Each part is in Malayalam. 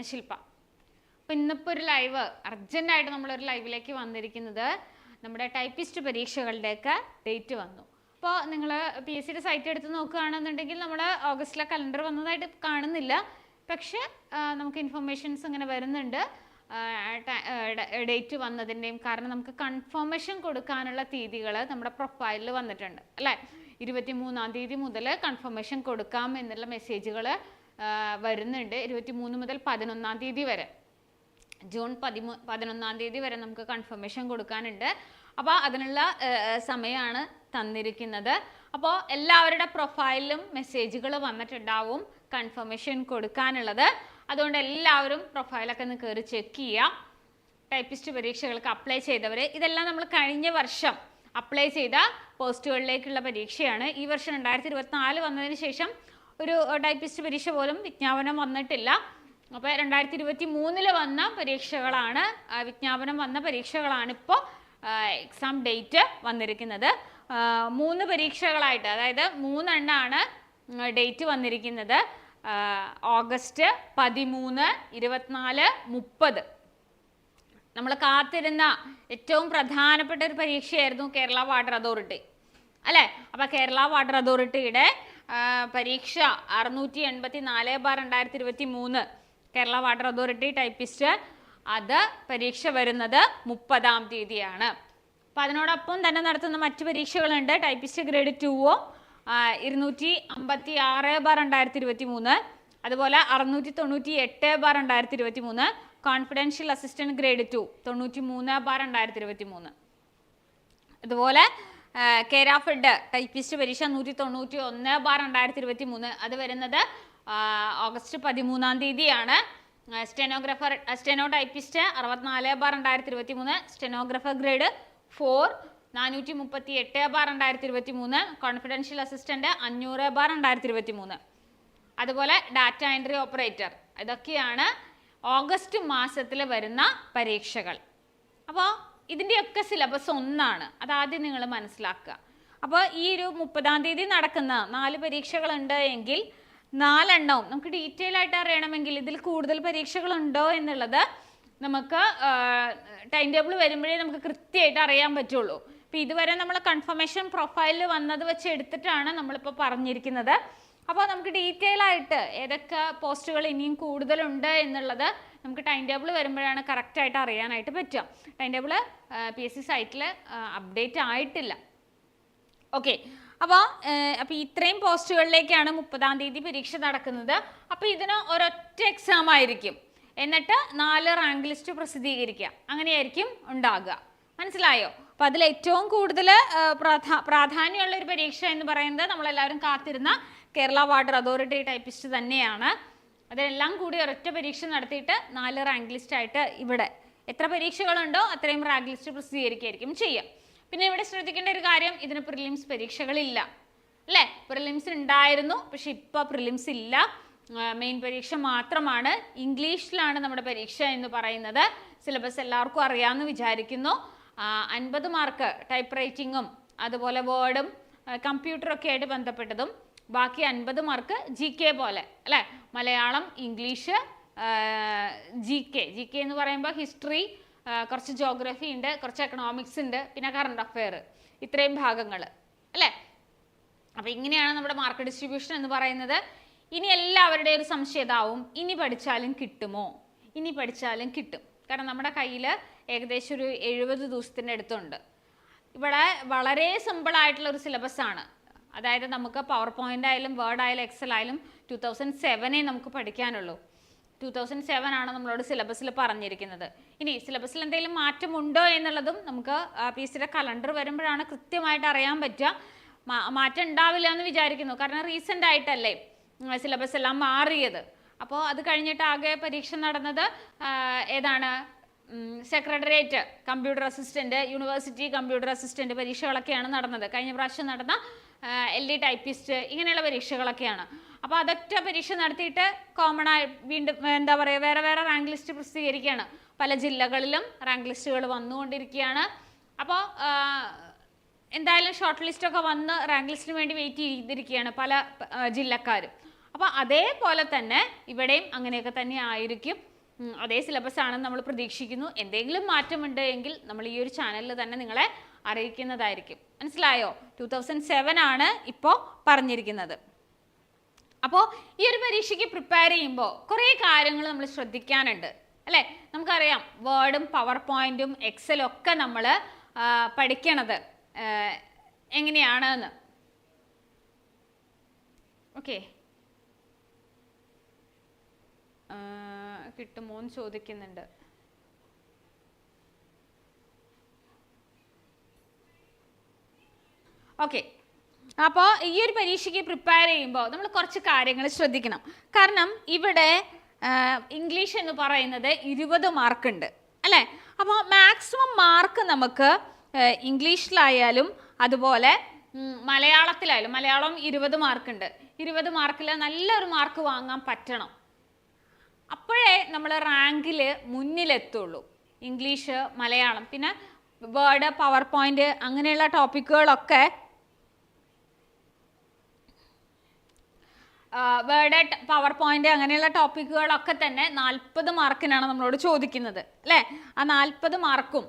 ഞാൻ ശില്പ. അപ്പോൾ ഇന്നിപ്പോൾ ഒരു ലൈവ് അർജന്റായിട്ട് നമ്മളൊരു ലൈവിലേക്ക് വന്നിരിക്കുന്നത് നമ്മുടെ ടൈപ്പിസ്റ്റ് പരീക്ഷകളുടെയൊക്കെ ഡേറ്റ് വന്നു. അപ്പോൾ നിങ്ങൾ പി എസ് സിയുടെ സൈറ്റ് എടുത്ത് നോക്കുകയാണെന്നുണ്ടെങ്കിൽ നമ്മൾ ഓഗസ്റ്റിലെ കലണ്ടർ വന്നതായിട്ട് കാണുന്നില്ല. പക്ഷേ നമുക്ക് ഇൻഫർമേഷൻസ് ഇങ്ങനെ വരുന്നുണ്ട്. ഡേറ്റ് വന്നതിന്റെയും കാരണം നമുക്ക് കൺഫർമേഷൻ കൊടുക്കാനുള്ള തീയതികൾ നമ്മുടെ പ്രൊഫൈലിൽ വന്നിട്ടുണ്ട്. അല്ലേ? ഇരുപത്തി മൂന്നാം തീയതി മുതൽ കൺഫർമേഷൻ കൊടുക്കാം എന്നുള്ള മെസ്സേജുകൾ വരുന്നുണ്ട് ഇരുപത്തി മൂന്ന് മുതൽ പതിനൊന്നാം തീയതി വരെ. ജൂൺ പതിമൂ പതിനൊന്നാം തീയതി വരെ നമുക്ക് കൺഫർമേഷൻ കൊടുക്കാനുണ്ട്. അപ്പോൾ അതിനുള്ള സമയമാണ് തന്നിരിക്കുന്നത്. അപ്പോൾ എല്ലാവരുടെ പ്രൊഫൈലിലും മെസ്സേജുകൾ വന്നിട്ടുണ്ടാവും കൺഫർമേഷൻ കൊടുക്കാനുള്ളത്. അതുകൊണ്ട് എല്ലാവരും പ്രൊഫൈലൊക്കെ ഒന്ന് കയറി ചെക്ക് ചെയ്യുക ടൈപ്പിസ്റ്റ് പരീക്ഷകൾക്ക് അപ്ലൈ ചെയ്തവർ ഇതെല്ലാം നമ്മൾ കഴിഞ്ഞ വർഷം അപ്ലൈ ചെയ്ത പോസ്റ്റുകളിലേക്കുള്ള പരീക്ഷയാണ്. ഈ വർഷം രണ്ടായിരത്തി ഇരുപത്തിനാല് വന്നതിന് ശേഷം ഒരു ടൈപ്പിസ്റ്റ് പരീക്ഷ പോലും വിജ്ഞാപനം വന്നിട്ടില്ല. അപ്പോൾ രണ്ടായിരത്തി ഇരുപത്തി മൂന്നിൽ വന്ന പരീക്ഷകളാണ് വിജ്ഞാപനം വന്ന പരീക്ഷകളാണ് ഇപ്പോൾ എക്സാം ഡേറ്റ് വന്നിരിക്കുന്നത്. മൂന്ന് പരീക്ഷകളായിട്ട് അതായത് മൂന്നെണ്ണാണ് ഡേറ്റ് വന്നിരിക്കുന്നത്. ഓഗസ്റ്റ് പതിമൂന്ന് ഇരുപത്തിനാല് മുപ്പത്. നമ്മൾ കാത്തിരുന്ന ഏറ്റവും പ്രധാനപ്പെട്ട ഒരു പരീക്ഷയായിരുന്നു കേരള വാട്ടർ അതോറിറ്റി. അല്ലേ? അപ്പോൾ കേരള വാട്ടർ അതോറിറ്റിയുടെ പരീക്ഷ അറുന്നൂറ്റി എൺപത്തി നാല് ബാർ രണ്ടായിരത്തി ഇരുപത്തി മൂന്ന് കേരള വാട്ടർ അതോറിറ്റി ടൈപ്പിസ്റ്റ്. അത് പരീക്ഷ വരുന്നത് മുപ്പതാം തീയതിയാണ്. അപ്പോൾ അതിനോടൊപ്പം തന്നെ നടത്തുന്ന മറ്റു പരീക്ഷകളുണ്ട്. ടൈപ്പിസ്റ്റ് ഗ്രേഡ് ടുവോ ഇരുന്നൂറ്റി അമ്പത്തി ആറ് ബാർ രണ്ടായിരത്തി ഇരുപത്തി മൂന്ന് അതുപോലെ അറുന്നൂറ്റി തൊണ്ണൂറ്റി എട്ട് ബാർ രണ്ടായിരത്തി ഇരുപത്തി മൂന്ന് കോൺഫിഡൻഷ്യൽ അസിസ്റ്റന്റ് ഗ്രേഡ് ടു തൊണ്ണൂറ്റി മൂന്ന് ബാർ രണ്ടായിരത്തി ഇരുപത്തി മൂന്ന് അതുപോലെ കേരാഫെഡ് ടൈപ്പിസ്റ്റ് പരീക്ഷ നൂറ്റി തൊണ്ണൂറ്റി ഒന്ന് ബാർ രണ്ടായിരത്തി ഇരുപത്തി മൂന്ന് അത് വരുന്നത് ഓഗസ്റ്റ് പതിമൂന്നാം തീയതിയാണ്. സ്റ്റെനോഗ്രാഫർ സ്റ്റെനോ ടൈപ്പിസ്റ്റ് അറുപത്തിനാല് ബാർ രണ്ടായിരത്തി ഇരുപത്തി മൂന്ന് സ്റ്റെനോഗ്രാഫർ ഗ്രേഡ് ഫോർ നാനൂറ്റി മുപ്പത്തി എട്ട് ബാർ രണ്ടായിരത്തി ഇരുപത്തി മൂന്ന് കോൺഫിഡൻഷ്യൽ അസിസ്റ്റന്റ് അഞ്ഞൂറ് ബാർ രണ്ടായിരത്തി ഇരുപത്തി മൂന്ന് അതുപോലെ ഡാറ്റ എൻട്രി ഓപ്പറേറ്റർ ഇതൊക്കെയാണ് ഓഗസ്റ്റ് മാസത്തിൽ വരുന്ന പരീക്ഷകൾ. അപ്പോൾ ഇതിന്റെയൊക്കെ സിലബസ് ഒന്നാണ്. അതാദ്യം നിങ്ങൾ മനസ്സിലാക്കുക. അപ്പോൾ ഈ ഒരു മുപ്പതാം തീയതി നടക്കുന്ന നാല് പരീക്ഷകളുണ്ട് എങ്കിൽ നാലെണ്ണവും നമുക്ക് ഡീറ്റെയിൽ ആയിട്ട് അറിയണമെങ്കിൽ ഇതിൽ കൂടുതൽ പരീക്ഷകളുണ്ടോ എന്നുള്ളത് നമുക്ക് ടൈം ടേബിൾ വരുമ്പോഴേ നമുക്ക് കൃത്യമായിട്ട് അറിയാൻ പറ്റുള്ളൂ. അപ്പോൾ ഇതുവരെ നമ്മൾ കൺഫർമേഷൻ പ്രൊഫൈലിൽ വന്നത് വെച്ച് എടുത്തിട്ടാണ് നമ്മളിപ്പോൾ പറഞ്ഞിരിക്കുന്നത്. അപ്പോൾ നമുക്ക് ഡീറ്റെയിൽ ആയിട്ട് ഏതൊക്കെ പോസ്റ്റുകൾ ഇനിയും കൂടുതലുണ്ട് എന്നുള്ളത് നമുക്ക് ടൈം ടേബിൾ വരുമ്പോഴാണ് കറക്റ്റായിട്ട് അറിയാനായിട്ട് പറ്റുക. Time table P S C സൈറ്റിൽ അപ്ഡേറ്റ് ആയിട്ടില്ല. ഓക്കെ അപ്പോൾ അപ്പോൾ ഇത്രയും പോസ്റ്റുകളിലേക്കാണ് മുപ്പതാം തീയതി പരീക്ഷ നടക്കുന്നത്. അപ്പോൾ ഇതിന് ഒരൊറ്റ എക്സാം ആയിരിക്കും. എന്നിട്ട് നാല് റാങ്ക് ലിസ്റ്റ് പ്രസിദ്ധീകരിക്കുക. അങ്ങനെയായിരിക്കും ഉണ്ടാകുക. മനസ്സിലായോ? അപ്പോൾ അതിൽ ഏറ്റവും കൂടുതൽ പ്രാധാ പ്രാധാന്യമുള്ള ഒരു പരീക്ഷ എന്ന് പറയുന്നത് നമ്മളെല്ലാവരും കാത്തിരുന്ന കേരള വാട്ടർ അതോറിറ്റി ടൈപ്പിസ്റ്റ് തന്നെയാണ്. അതെല്ലാം കൂടി ഒരൊറ്റ പരീക്ഷ നടത്തിയിട്ട് നാല് റാങ്ക് ലിസ്റ്റ് ആയിട്ട് ഇവിടെ. എത്ര പരീക്ഷകളുണ്ടോ അത്രയും റാങ്ക് ലിസ്റ്റ് പ്രസിദ്ധീകരിക്കുകയായിരിക്കും ചെയ്യുക പിന്നെ ഇവിടെ ശ്രദ്ധിക്കേണ്ട ഒരു കാര്യം ഇതിന് പ്രിലിംസ് പരീക്ഷകളില്ല. അല്ലേ? പ്രിലിംസ് ഉണ്ടായിരുന്നു പക്ഷെ ഇപ്പോൾ പ്രിലിംസ് ഇല്ല. മെയിൻ പരീക്ഷ മാത്രമാണ്. ഇംഗ്ലീഷിലാണ് നമ്മുടെ പരീക്ഷ എന്ന് പറയുന്നത്. സിലബസ് എല്ലാവർക്കും അറിയാമെന്ന് വിചാരിക്കുന്നു. അൻപത് മാർക്ക് ടൈപ്പ് റൈറ്റിങ്ങും അതുപോലെ വേർഡും കമ്പ്യൂട്ടറൊക്കെ ആയിട്ട് ബന്ധപ്പെട്ടതും. ബാക്കി അൻപത് മാർക്ക് ജി കെ പോലെ അല്ലേ? Malayalam English G K G K എന്ന് പറയുമ്പോൾ ഹിസ്റ്ററി കുറച്ച് ജോഗ്രഫി ഉണ്ട് കുറച്ച് എക്കണോമിക്സ് ഉണ്ട് പിന്നെ കറണ്ട് അഫെയർ ഇത്രയും ഭാഗങ്ങൾ അല്ലേ? അപ്പോൾ ഇങ്ങനെയാണ് നമ്മുടെ മാർക്ക് ഡിസ്ട്രിബ്യൂഷൻ എന്ന് പറയുന്നത്. ഇനി എല്ലാവരുടെയും ഒരു സംശയം ഇതാവും. ഇനി പഠിച്ചാലും കിട്ടുമോ? ഇനി പഠിച്ചാലും കിട്ടും. കാരണം നമ്മുടെ കയ്യിൽ ഏകദേശം ഒരു എഴുപത് ദിവസത്തിന്റെ അടുത്തുണ്ട്. ഇവിടെ വളരെ സിമ്പിൾ ആയിട്ടുള്ള ഒരു സിലബസ് ആണ്. അതായത് നമുക്ക് പവർ പോയിന്റ് ആയാലും വേർഡ് ആയാലും എക്സൽ ആയാലും ടു തൗസൻഡ് സെവനേ നമുക്ക് പഠിക്കാനുള്ളൂ. ടു തൗസൻഡ് സെവൻ ആണ് നമ്മളോട് സിലബസിൽ പറഞ്ഞിരിക്കുന്നത്. ഇനി സിലബസിൽ എന്തെങ്കിലും മാറ്റമുണ്ടോ എന്നുള്ളതും നമുക്ക് പി സിയുടെ കലണ്ടർ വരുമ്പോഴാണ് കൃത്യമായിട്ട് അറിയാൻ പറ്റുക. മാറ്റം ഉണ്ടാവില്ല എന്ന് വിചാരിക്കുന്നു. കാരണം റീസെന്റ് ആയിട്ടല്ലേ സിലബസ് എല്ലാം മാറിയത്. അപ്പോൾ അത് കഴിഞ്ഞിട്ട് ആകെ പരീക്ഷ നടന്നത് ഏതാണ് secretariat computer assistant university computer assistant പരീക്ഷകളൊക്കെയാണ് നടന്നത്. കഴിഞ്ഞ പ്രാവശ്യം നടന്ന എൽ ഡി ടൈപ്പിസ്റ്റ് ഇങ്ങനെയുള്ള പരീക്ഷകളൊക്കെയാണ്. അപ്പോൾ അതൊറ്റ പരീക്ഷ നടത്തിയിട്ട് കോമൺ ആയി വീണ്ടും എന്താ പറയുക വേറെ വേറെ റാങ്ക് ലിസ്റ്റ് പ്രസിദ്ധീകരിക്കുകയാണ്. പല ജില്ലകളിലും റാങ്ക് ലിസ്റ്റുകൾ വന്നുകൊണ്ടിരിക്കുകയാണ്. അപ്പോൾ എന്തായാലും ഷോർട്ട് ലിസ്റ്റൊക്കെ വന്ന് റാങ്ക് ലിസ്റ്റിന് വേണ്ടി വെയിറ്റ് ചെയ്തിരിക്കുകയാണ് പല ജില്ലക്കാരും. അപ്പോൾ അതേപോലെ തന്നെ ഇവിടെയും അങ്ങനെയൊക്കെ തന്നെ ആയിരിക്കും. അതേ സിലബസ് ആണെന്ന് നമ്മൾ പ്രതീക്ഷിക്കുന്നു. എന്തെങ്കിലും മാറ്റമുണ്ട് എങ്കിൽ നമ്മൾ ഈ ഒരു ചാനലിൽ തന്നെ നിങ്ങളെ അറിയിക്കുന്നതായിരിക്കും. മനസ്സിലായോ? ടു തൗസൻഡ് സെവൻ ആണ് ഇപ്പോൾ പറഞ്ഞിരിക്കുന്നത്. അപ്പോൾ ഈ ഒരു പരീക്ഷയ്ക്ക് പ്രിപ്പയർ ചെയ്യുമ്പോൾ കുറേ കാര്യങ്ങൾ നമ്മൾ ശ്രദ്ധിക്കാനുണ്ട്. അല്ലേ? നമുക്കറിയാം വേർഡും പവർ പോയിന്റും എക്സലും ഒക്കെ നമ്മൾ പഠിക്കണത് എങ്ങനെയാണ് എന്ന് ഓക്കെ. കിട്ടുമോ എന്ന് ചോദിക്കുന്നുണ്ട്. ഓക്കെ അപ്പോൾ ഈ ഒരു പരീക്ഷയ്ക്ക് പ്രിപ്പയർ ചെയ്യുമ്പോൾ നമ്മൾ കുറച്ച് കാര്യങ്ങൾ ശ്രദ്ധിക്കണം. കാരണം ഇവിടെ ഇംഗ്ലീഷ് എന്ന് പറയുന്നത് ഇരുപത് മാർക്കുണ്ട് അല്ലേ? അപ്പോൾ മാക്സിമം മാർക്ക് നമുക്ക് ഇംഗ്ലീഷിലായാലും അതുപോലെ മലയാളത്തിലായാലും മലയാളം ഇരുപത് മാർക്കുണ്ട് ഇരുപത് മാർക്കിൽ നല്ലൊരു മാർക്ക് വാങ്ങാൻ പറ്റണം. അപ്പോഴേ നമ്മൾ റാങ്കിൽ മുന്നിലെത്തുള്ളൂ. ഇംഗ്ലീഷ് മലയാളം പിന്നെ വേർഡ് പവർ പോയിന്റ് അങ്ങനെയുള്ള ടോപ്പിക്കുകളൊക്കെ വേർഡ് പവർ പോയിന്റ് അങ്ങനെയുള്ള ടോപ്പിക്കുകളൊക്കെ തന്നെ നാൽപ്പത് മാർക്കിനാണ് നമ്മളോട് ചോദിക്കുന്നത് അല്ലേ? ആ നാൽപ്പത് മാർക്കും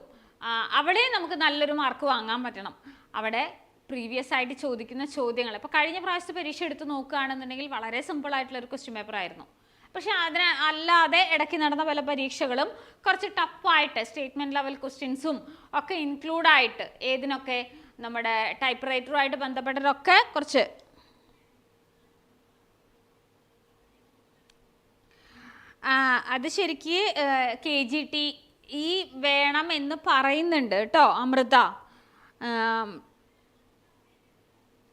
അവിടെ നമുക്ക് നല്ലൊരു മാർക്ക് വാങ്ങാൻ പറ്റണം. അവിടെ പ്രീവിയസ് ആയിട്ട് ചോദിക്കുന്ന ചോദ്യങ്ങൾ ഇപ്പോൾ കഴിഞ്ഞ പ്രാവശ്യത്തെ പരീക്ഷ എടുത്ത് നോക്കുകയാണെന്നുണ്ടെങ്കിൽ വളരെ സിമ്പിൾ ആയിട്ടുള്ള ഒരു ക്വസ്റ്റ്യൻ പേപ്പർ ആയിരുന്നു. പക്ഷേ അതിന് അല്ലാതെ ഇടയ്ക്ക് നടന്ന പല പരീക്ഷകളും കുറച്ച് ടഫായിട്ട് സ്റ്റേറ്റ്മെന്റ് ലെവൽ ക്വസ്റ്റ്യൻസും ഒക്കെ ഇൻക്ലൂഡായിട്ട് ഏതിനൊക്കെ നമ്മുടെ ടൈപ്പ് റൈറ്ററുമായിട്ട് ബന്ധപ്പെട്ടതൊക്കെ കുറച്ച് ആ, അത് ശരിക്ക് കെ ജി ടി ഈ വേണം എന്ന് പറയുന്നുണ്ട് കേട്ടോ അമൃത.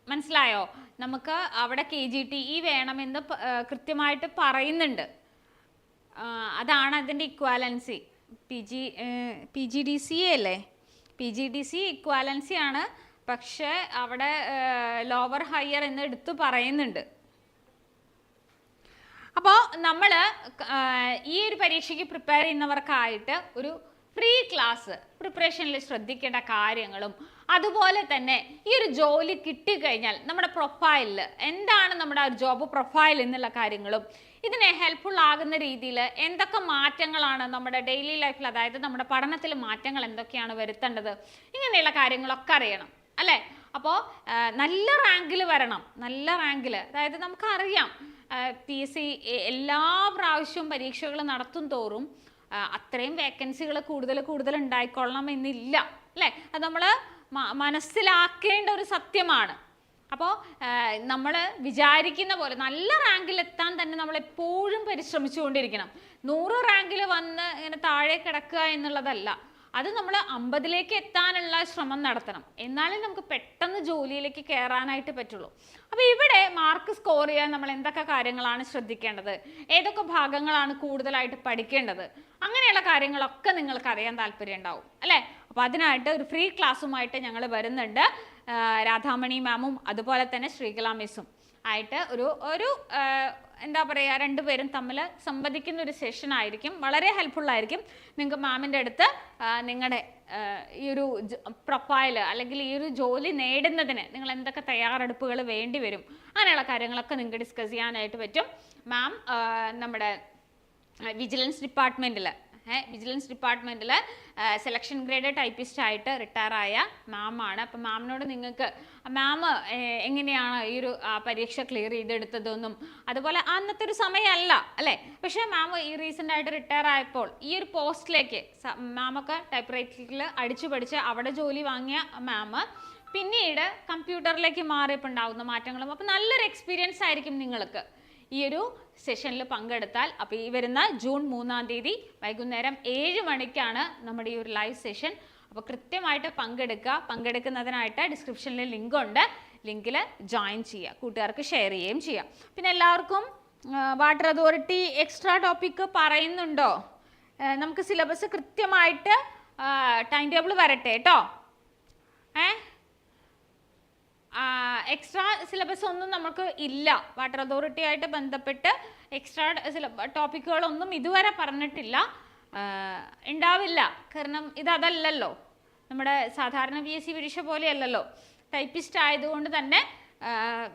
മനസ്സിലായോ? നമുക്ക് അവിടെ കെ ജി ടി ഇ വേണമെന്ന് കൃത്യമായിട്ട് പറയുന്നുണ്ട്. അതാണ് അതിന്റെ equivalency P G P G D C അല്ലേ? P G D C equivalency ആണ്. പക്ഷേ അവിടെ ലോവർ ഹയർ എന്ന് എടുത്തു പറയുന്നുണ്ട്. അപ്പോൾ നമ്മൾ ഈ ഒരു പരീക്ഷയ്ക്ക് പ്രിപ്പയർ ചെയ്യുന്നവർക്കായിട്ട് ഒരു ഫ്രീ ക്ലാസ് പ്രിപ്പറേഷനിൽ ശ്രദ്ധിക്കേണ്ട കാര്യങ്ങളും അതുപോലെ തന്നെ ഈ ഒരു ജോലി കിട്ടിക്കഴിഞ്ഞാൽ നമ്മുടെ പ്രൊഫൈലിൽ എന്താണ് നമ്മുടെ ആ ജോബ് പ്രൊഫൈൽ എന്നുള്ള കാര്യങ്ങളും ഇതിനെ ഹെൽപ്ഫുൾ ആകുന്ന രീതിയിൽ എന്തൊക്കെ മാറ്റങ്ങളാണ് നമ്മുടെ ഡെയിലി ലൈഫിൽ അതായത് നമ്മുടെ പഠനത്തിൽ മാറ്റങ്ങൾ എന്തൊക്കെയാണ് വരുത്തേണ്ടത് ഇങ്ങനെയുള്ള കാര്യങ്ങളൊക്കെ അറിയണം അല്ലേ? അപ്പോൾ നല്ല റാങ്കിൽ വരണം നല്ല റാങ്കിൽ അതായത് നമുക്കറിയാം പി എസ് സി എല്ലാ പ്രാവശ്യവും പരീക്ഷകൾ നടത്തും തോറും അത്രയും വേക്കൻസികൾ കൂടുതൽ കൂടുതൽ ഉണ്ടായിക്കൊള്ളണം എന്നില്ല അല്ലേ? അത് നമ്മൾ മനസ്സിലാക്കേണ്ട ഒരു സത്യമാണ്. അപ്പോൾ നമ്മൾ വിചാരിക്കുന്ന പോലെ നല്ല റാങ്കിൽ എത്താൻ തന്നെ നമ്മൾ എപ്പോഴും പരിശ്രമിച്ചുകൊണ്ടിരിക്കണം. നൂറ് റാങ്കിൽ വന്ന് ഇങ്ങനെ താഴെ കിടക്കുക എന്നുള്ളതല്ല. അത് നമ്മൾ അമ്പതിലേക്ക് എത്താനുള്ള ശ്രമം നടത്തണം. എന്നാലേ നമുക്ക് പെട്ടെന്ന് ജോലിയിലേക്ക് കയറാനായിട്ട് പറ്റുള്ളൂ. അപ്പോൾ ഇവിടെ മാർക്ക് സ്കോർ ചെയ്യാൻ നമ്മൾ എന്തൊക്കെ കാര്യങ്ങളാണ് ശ്രദ്ധിക്കേണ്ടത്? ഏതൊക്കെ ഭാഗങ്ങളാണ് കൂടുതലായിട്ട് പഠിക്കേണ്ടത്? അങ്ങനെയുള്ള കാര്യങ്ങളൊക്കെ നിങ്ങൾക്ക് അറിയാൻ താല്പര്യം ഉണ്ടാവും അല്ലേ? അപ്പോൾ അതിനായിട്ട് ഒരു ഫ്രീ ക്ലാസ്സുമായിട്ട് ഞങ്ങൾ വരുന്നുണ്ട്. രാധാമണി മാമും അതുപോലെ തന്നെ ശ്രീകല മിസ്സും ആയിട്ട് ഒരു ഒരു എന്താ പറയുക രണ്ടുപേരും തമ്മിൽ സംവദിക്കുന്ന ഒരു സെഷൻ ആയിരിക്കും. വളരെ ഹെൽപ്ഫുൾ ആയിരിക്കും. നിങ്ങൾക്ക് മാമിന്റെ അടുത്ത് നിങ്ങളുടെ ഈ ഒരു പ്രൊഫൈൽ അല്ലെങ്കിൽ ഈ ഒരു ജോലി നേടുന്നതിന് നിങ്ങൾ എന്തൊക്കെ തയ്യാറെടുപ്പുകൾ വേണ്ടി വരും? അങ്ങനെയുള്ള കാര്യങ്ങളൊക്കെ നിങ്ങൾക്ക് ഡിസ്കസ് ചെയ്യാനായിട്ട് പറ്റും. മാം നമ്മുടെ വിജിലൻസ് ഡിപ്പാർട്ട്മെന്റിൽ വിജിലൻസ് ഡിപ്പാർട്ട്മെന്റിൽ സെലക്ഷൻ ഗ്രേഡ് ടൈപ്പിസ്റ്റ് ആയിട്ട് റിട്ടയർ ആയ മാമാണ് അപ്പം മാമിനോട് നിങ്ങൾക്ക് മാം എങ്ങനെയാണ് ഈ ഒരു പരീക്ഷ ക്ലിയർ ചെയ്തെടുത്തതെന്നും അതുപോലെ അന്നത്തെ ഒരു സമയമല്ല അല്ലേ? പക്ഷേ മാം ഈ റീസെന്റ് ആയിട്ട് റിട്ടയർ ആയപ്പോൾ ഈ ഒരു പോസ്റ്റിലേക്ക് മാമൊക്കെ ടൈപ്പ് റൈറ്റിൽ അടിച്ചു പഠിച്ച് അവിടെ ജോലി വാങ്ങിയ മാം പിന്നീട് കമ്പ്യൂട്ടറിലേക്ക് മാറിയപ്പോൾ ഉണ്ടാകുന്ന മാറ്റങ്ങളും അപ്പോൾ നല്ലൊരു എക്സ്പീരിയൻസ് ആയിരിക്കും നിങ്ങൾക്ക് ഈ ഒരു സെഷനിൽ പങ്കെടുത്താൽ അപ്പോൾ ഈ വരുന്ന ജൂൺ മൂന്നാം തീയതി വൈകുന്നേരം ഏഴ് മണിക്കാണ് നമ്മുടെ ഈ ഒരു ലൈവ് സെഷൻ അപ്പോൾ കൃത്യമായിട്ട് പങ്കെടുക്കുക. പങ്കെടുക്കുന്നതിനായിട്ട് ഡിസ്ക്രിപ്ഷനിൽ ലിങ്ക് ഉണ്ട് ലിങ്കിൽ ജോയിൻ ചെയ്യുക. കൂട്ടുകാർക്ക് ഷെയർ ചെയ്യുകയും ചെയ്യാം. പിന്നെ എല്ലാവർക്കും വാട്ടർ അതോറിറ്റി എക്സ്ട്രാ ടോപ്പിക്ക് പറയുന്നുണ്ടോ? നമുക്ക് സിലബസ് കൃത്യമായിട്ട് ടൈം ടേബിൾ വരട്ടെ കേട്ടോ ഏ? എക്സ്ട്രാ സിലബസ് ഒന്നും നമുക്ക് ഇല്ല. വാട്ടർ അതോറിറ്റി ആയിട്ട് ബന്ധപ്പെട്ട് എക്സ്ട്രാ സിലബ ടോപ്പിക്കുകളൊന്നും ഇതുവരെ പറഞ്ഞിട്ടില്ല. ഉണ്ടാവില്ല കാരണം ഇതല്ലല്ലോ നമ്മുടെ സാധാരണ പി എസ് സി പരീക്ഷ പോലെയല്ലല്ലോ. ടൈപ്പിസ്റ്റ് ആയതുകൊണ്ട് തന്നെ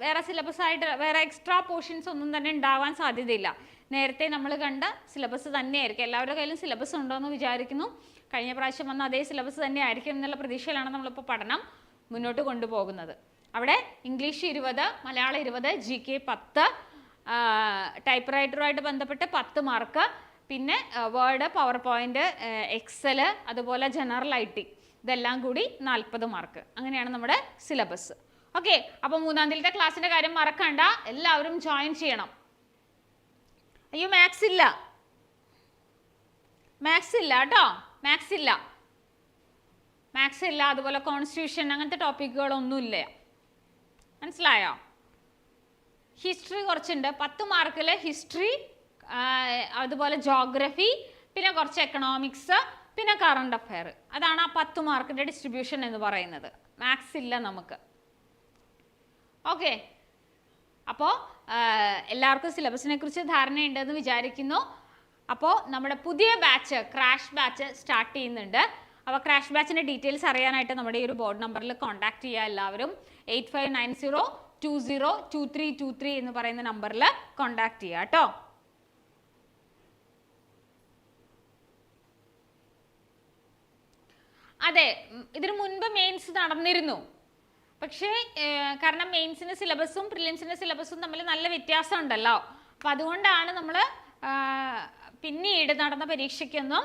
വേറെ സിലബസ് ആയിട്ട് വേറെ എക്സ്ട്രാ പോർഷൻസ് ഒന്നും തന്നെ ഉണ്ടാവാൻ സാധ്യതയില്ല. നേരത്തെ നമ്മൾ കണ്ട സിലബസ് തന്നെയായിരിക്കും. എല്ലാവരുടെ കയ്യിലും സിലബസ് ഉണ്ടോ എന്ന് വിചാരിക്കുന്നു. കഴിഞ്ഞ പ്രാവശ്യം വന്ന അതേ സിലബസ് തന്നെ ആയിരിക്കും എന്നുള്ള പ്രതീക്ഷയിലാണ് നമ്മളിപ്പോൾ പഠനം മുന്നോട്ട് കൊണ്ടുപോകുന്നത്. അവിടെ ഇംഗ്ലീഷ് ഇരുപത് മലയാളം ഇരുപത് ജി കെ പത്ത് ടൈപ്പ് റൈറ്ററുമായിട്ട് ബന്ധപ്പെട്ട് പത്ത് മാർക്ക് പിന്നെ വേർഡ് പവർ പോയിന്റ് എക്സൽ അതുപോലെ ജനറൽ ഐ ടി ഇതെല്ലാം കൂടി നാൽപ്പത് മാർക്ക് അങ്ങനെയാണ് നമ്മുടെ സിലബസ് ഓക്കെ അപ്പോൾ മൂന്നാം തീയതിയിലത്തെ ക്ലാസ്സിന്റെ കാര്യം മറക്കണ്ട. എല്ലാവരും ജോയിൻ ചെയ്യണം. അയ്യോ മാത്സ് ഇല്ല. മാത്സ് ഇല്ല കേട്ടോ. മാത്സ് ഇല്ല. മാത്സ് ഇല്ല അതുപോലെ കോൺസ്റ്റിറ്റ്യൂഷൻ അങ്ങനത്തെ ടോപ്പിക്കുകളൊന്നും ഇല്ല മനസ്സിലായോ? ഹിസ്റ്ററി കുറച്ചുണ്ട്. പത്ത് മാർക്കിൽ ഹിസ്റ്ററി അതുപോലെ ജോഗ്രഫി പിന്നെ കുറച്ച് എക്കണോമിക്സ് പിന്നെ കറണ്ട് അഫയർ അതാണ് ആ പത്ത് മാർക്കിന്റെ ഡിസ്ട്രിബ്യൂഷൻ എന്ന് പറയുന്നത്. മാത്സ് ഇല്ല നമുക്ക്. ഓക്കെ അപ്പോൾ എല്ലാവർക്കും സിലബസിനെ കുറിച്ച് ധാരണയുണ്ടെന്ന് വിചാരിക്കുന്നു. അപ്പോൾ നമ്മുടെ പുതിയ ബാച്ച് ക്രാഷ് ബാച്ച് സ്റ്റാർട്ട് ചെയ്യുന്നുണ്ട്. അപ്പോൾ ക്രാഷ് ബാച്ചിന്റെ ഡീറ്റെയിൽസ് അറിയാനായിട്ട് നമ്മുടെ ഈ ഒരു ബോർഡ് നമ്പറിൽ കോൺടാക്ട് ചെയ്യുക എല്ലാവരും. Eight five nine zero two zero two three two three എന്ന് പറയുന്ന നമ്പറിൽ കോൺടാക്ട് ചെയ്യുക കേട്ടോ അതെ ഇതിനു മുൻപ് മെയിൻസ് നടന്നിരുന്നു. പക്ഷേ കാരണം മെയിൻസിന്റെ സിലബസും പ്രിലിംസിന്റെ സിലബസും തമ്മിൽ നല്ല വ്യത്യാസം ഉണ്ടല്ലോ. അപ്പം അതുകൊണ്ടാണ് നമ്മൾ പിന്നീട് നടന്ന പരീക്ഷയ്ക്കൊന്നും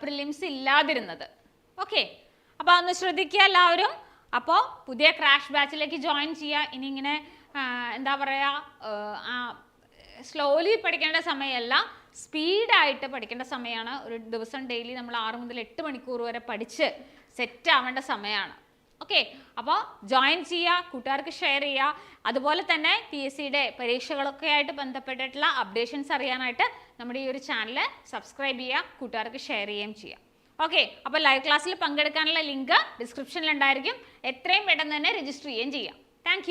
പ്രിലിംസ് ഇല്ലാതിരുന്നത്. ഓക്കെ അപ്പോൾ ഒന്ന് ശ്രദ്ധിക്കുക എല്ലാവരും. അപ്പോൾ പുതിയ ക്രാഷ് ബാച്ചിലേക്ക് ജോയിൻ ചെയ്യുക. ഇനി ഇങ്ങനെ എന്താ പറയുക സ്ലോലി പഠിക്കേണ്ട സമയമല്ല. സ്പീഡായിട്ട് പഠിക്കേണ്ട സമയമാണ്. ഒരു ദിവസം ഡെയിലി നമ്മൾ ആറ് മുതൽ എട്ട് മണിക്കൂർ വരെ പഠിച്ച് സെറ്റ് ആവേണ്ട സമയമാണ്. ഓക്കെ. അപ്പോൾ ജോയിൻ ചെയ്യുക കൂട്ടുകാർക്ക് ഷെയർ ചെയ്യുക. അതുപോലെ തന്നെ പി എസ് സിയുടെ പരീക്ഷകളൊക്കെ ആയിട്ട് ബന്ധപ്പെട്ടിട്ടുള്ള അപ്ഡേഷൻസ് അറിയാനായിട്ട് നമ്മുടെ ഈ ഒരു ചാനൽ സബ്സ്ക്രൈബ് ചെയ്യുക കൂട്ടുകാർക്ക് ഷെയർ ചെയ്യുകയും ചെയ്യുക ഓക്കെ. അപ്പോൾ ലൈവ് ക്ലാസ്സിൽ പങ്കെടുക്കാനുള്ള ലിങ്ക് ഡിസ്ക്രിപ്ഷനിലുണ്ടായിരിക്കും എത്രയും പെട്ടെന്ന് തന്നെ രജിസ്റ്റർ ചെയ്യുകയും ചെയ്യാം. താങ്ക്